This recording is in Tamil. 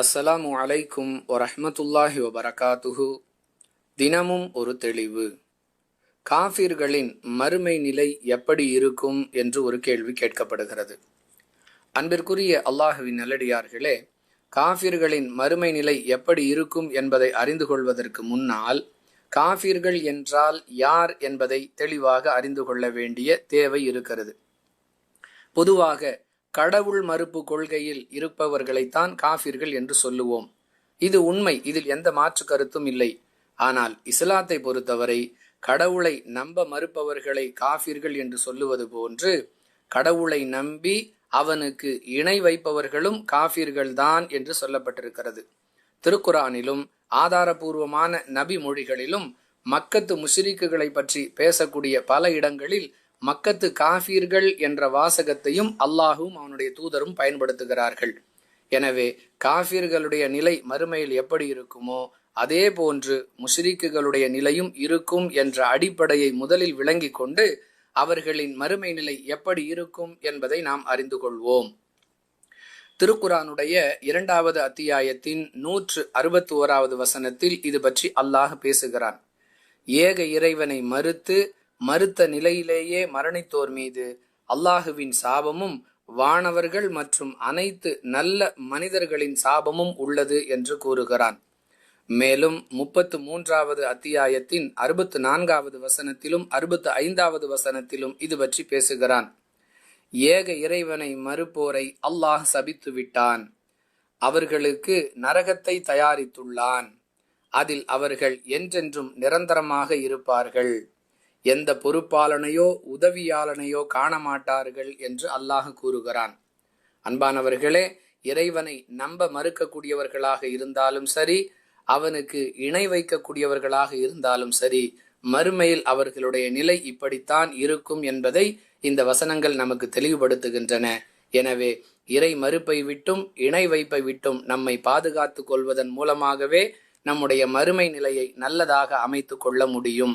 அஸ்ஸலாமு அலைக்கும் வரஹமத்துல்லாஹி வபரகாத்துஹு. தினமும் ஒரு தெளிவு. காஃபிர்களின் மறுமை நிலை எப்படி இருக்கும் என்று ஒரு கேள்வி கேட்கப்படுகிறது. அன்பிற்குரிய அல்லாஹுவின் நல்லடியார்களே காஃபிர்களின் மறுமை நிலை எப்படி இருக்கும் என்பதை அறிந்து கொள்வதற்கு முன்னால் காஃபிர்கள் என்றால் யார் என்பதை தெளிவாக அறிந்து கொள்ள வேண்டிய தேவை இருக்கிறது. பொதுவாக கடவுள் மறுப்பு கொள்கையில் இருப்பவர்களைத்தான் காஃபிர்கள் என்று சொல்லுவோம். இது உண்மை இதில் எந்த மாற்று கருத்தும் இல்லை. ஆனால் இஸ்லாத்தை பொறுத்தவரை கடவுளை நம்ப மறுப்பவர்களை காஃபிர்கள் என்று சொல்லுவது போன்று கடவுளை நம்பி அவனுக்கு இணை வைப்பவர்களும் காஃபிர்கள்தான் என்று சொல்லப்பட்டிருக்கிறது. திருக்குரானிலும் ஆதாரபூர்வமான நபி மொழிகளிலும் மக்கத்து முஷிரிக்குகளை பற்றி பேசக்கூடிய பல இடங்களில் மக்கத்து காஃபீர்கள் என்ற வாசகத்தையும் அல்லாஹும் அவனுடைய தூதரும் பயன்படுத்துகிறார்கள். எனவே காஃபீர்களுடைய நிலை மறுமையில் எப்படி இருக்குமோ அதே போன்று முஷ்ரிக்குகளுடைய நிலையும் இருக்கும் என்ற அடிப்படையை முதலில் விளங்கி கொண்டு அவர்களின் மறுமை நிலை எப்படி இருக்கும் என்பதை நாம் அறிந்து கொள்வோம். திருக்குரானுடைய இரண்டாவது அத்தியாயத்தின் நூற்று அறுபத்தி ஓராவது வசனத்தில் இது பற்றி அல்லாஹ் பேசுகிறான். ஏக இறைவனை மறுத்து மறுத்த நிலையிலேயே மரணித்தோர் மீது அல்லாஹுவின் சாபமும் வானவர்கள் மற்றும் அனைத்து நல்ல மனிதர்களின் சாபமும் உள்ளது என்று கூறுகிறான். மேலும் முப்பத்து மூன்றாவது அத்தியாயத்தின் அறுபத்து நான்காவது வசனத்திலும் அறுபத்து ஐந்தாவது வசனத்திலும் இது பற்றி பேசுகிறான். ஏக இறைவனை மறுப்போரை அல்லாஹ் சபித்து விட்டான். அவர்களுக்கு நரகத்தை தயாரித்துள்ளான். அதில் அவர்கள் என்றென்றும் நிரந்தரமாக இருப்பார்கள். எந்த பொறுப்பாளனையோ உதவியாளனையோ காண மாட்டார்கள் என்று அல்லாஹ் கூறுகிறான். அன்பானவர்களே இறைவனை நம்ப மறுக்கக்கூடியவர்களாக இருந்தாலும் சரி அவனுக்கு இணை வைக்கக்கூடியவர்களாக இருந்தாலும் சரி மறுமையில் அவர்களுடைய நிலை இப்படித்தான் இருக்கும் என்பதை இந்த வசனங்கள் நமக்கு தெளிவுபடுத்துகின்றன. எனவே இறை மறுப்பை விட்டும் இணை வைப்பை விட்டும் நம்மை பாதுகாத்து கொள்வதன் மூலமாகவே நம்முடைய மறுமை நிலையை நல்லதாக அமைத்து கொள்ள முடியும்.